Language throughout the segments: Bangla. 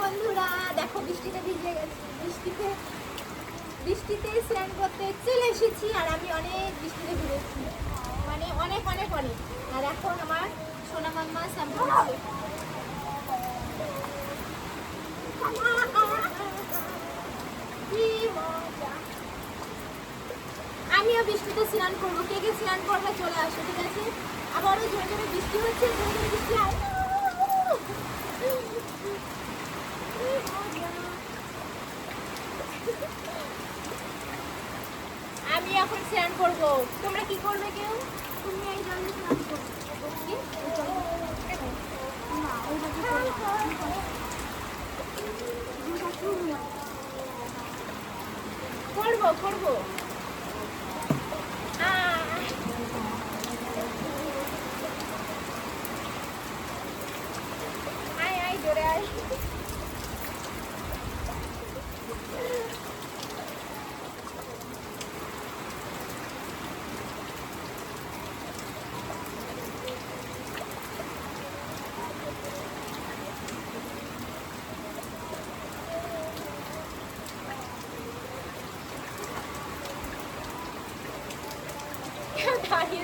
বন্ধুরা, দেখো বৃষ্টিতে ভিজে গেছি। বৃষ্টিতে বৃষ্টিতে স্নান করতে চলে এসেছি আর আমি অনেক বৃষ্টিতে ভিজেছি। মানে অনেক অনেক অনেক। আর এখন আমার সোনা মাম্মা শ্যাম্পু। আমিও বৃষ্টিতে স্নান করব। কে কে স্নান করবে চলে আসো, ঠিক আছে? আবারও জোরে জোরে বৃষ্টি হচ্ছে, জোরে জোরে বৃষ্টি আর আমি এখন স্নান করব। তোমরা কি করবে কেউ? তুমি এই জলে স্নান করবে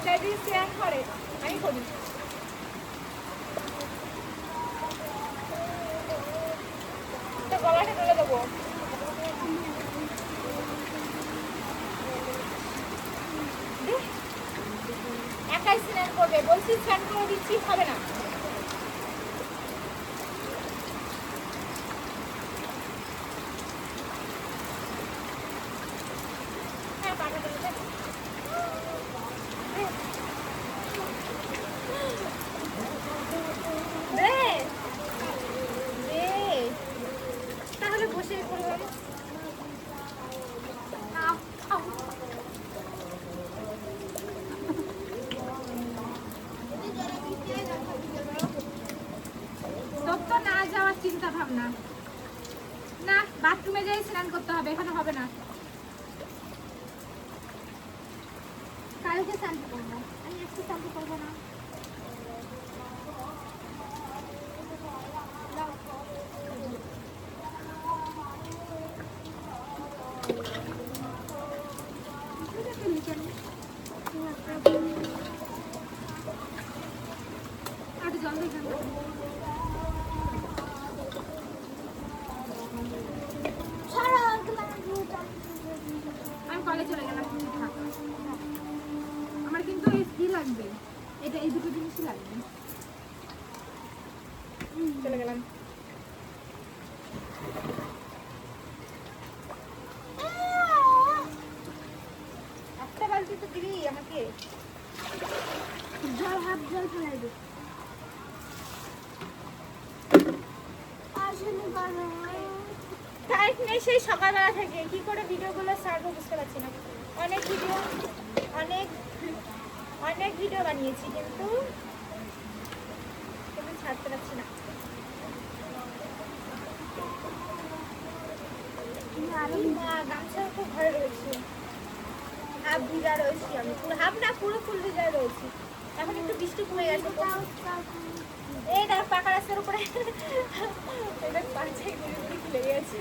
স্নান করে। আমি করি। গলাটা তুলে দেবো। একাই স্নান করবে। বলছি স্নান করে দিচ্ছি, হবে না হ্যাঁ পাটা তুলে দে। দে দে তাহলে বসে করব আউ, আউ। তোর তো না চিন্তা ভাবনা। না, বাথরুমে যাই স্নান করতে হবে, এখানে হবে না। কালকে শান্তি করব। আমি আজকে শান্তি করব না। আর জল দিয়ে খাব। আমি কলেজ চলে গেলাম তুমি থাক। আমার কিন্তু এই কি লাগবে? এটা এই দুটো জিনিসই লাগবে। চলে গেলাম। একটা বালতি তো দিবি আমাকে। জল হাফ জল ফেলাই দে। টাইট নেই সেই সকালবেলা থেকে। কি করে ভিডিওগুলো ছাড়বো বুঝতে পারছি না। অনেক ভিডিও। অনেক অনেক ভিডিও বানিয়েছি কিন্তু ছাড়তে পারছি না। এই মা, গামছা তো হাফ ভিজা আমি। হাফ না পুরো ফুল ভিজা রয়েছি। এখন একটু গেছে। এই পাকা রাস্তার গেছে।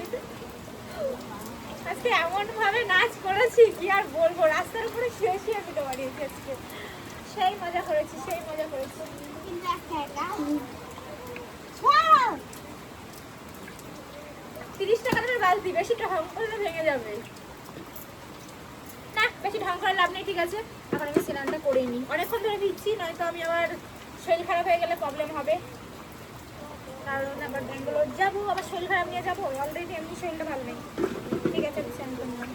আজকে এমন ভাবে নাচ করেছি কি আর বলব রাস্তার উপরে শুয়ে শুয়ে ভিডিও বানিয়েছি আজকে। সেই মজা করেছি, সেই মজা করেছি। তিরিশ টাকা দামের বালতি বেশি ঢং করলে ভেঙে যাবে। না, বেশি ঢং করে লাভ নেই, ঠিক আছে। এখন আমি স্নানটা করেই নিই অনেকক্ষণ ধরে দিচ্ছি, নয়তো আমি আবার শরীর খারাপ হয়ে গেলে প্রবলেম হবে। কারণ আবার ব্যাঙ্গালোর যাব, আবার শরীর খারাপ নিয়ে যাব অলরেডি এমনি শরীরটা ভালো নেই। ঠিক আছে করে।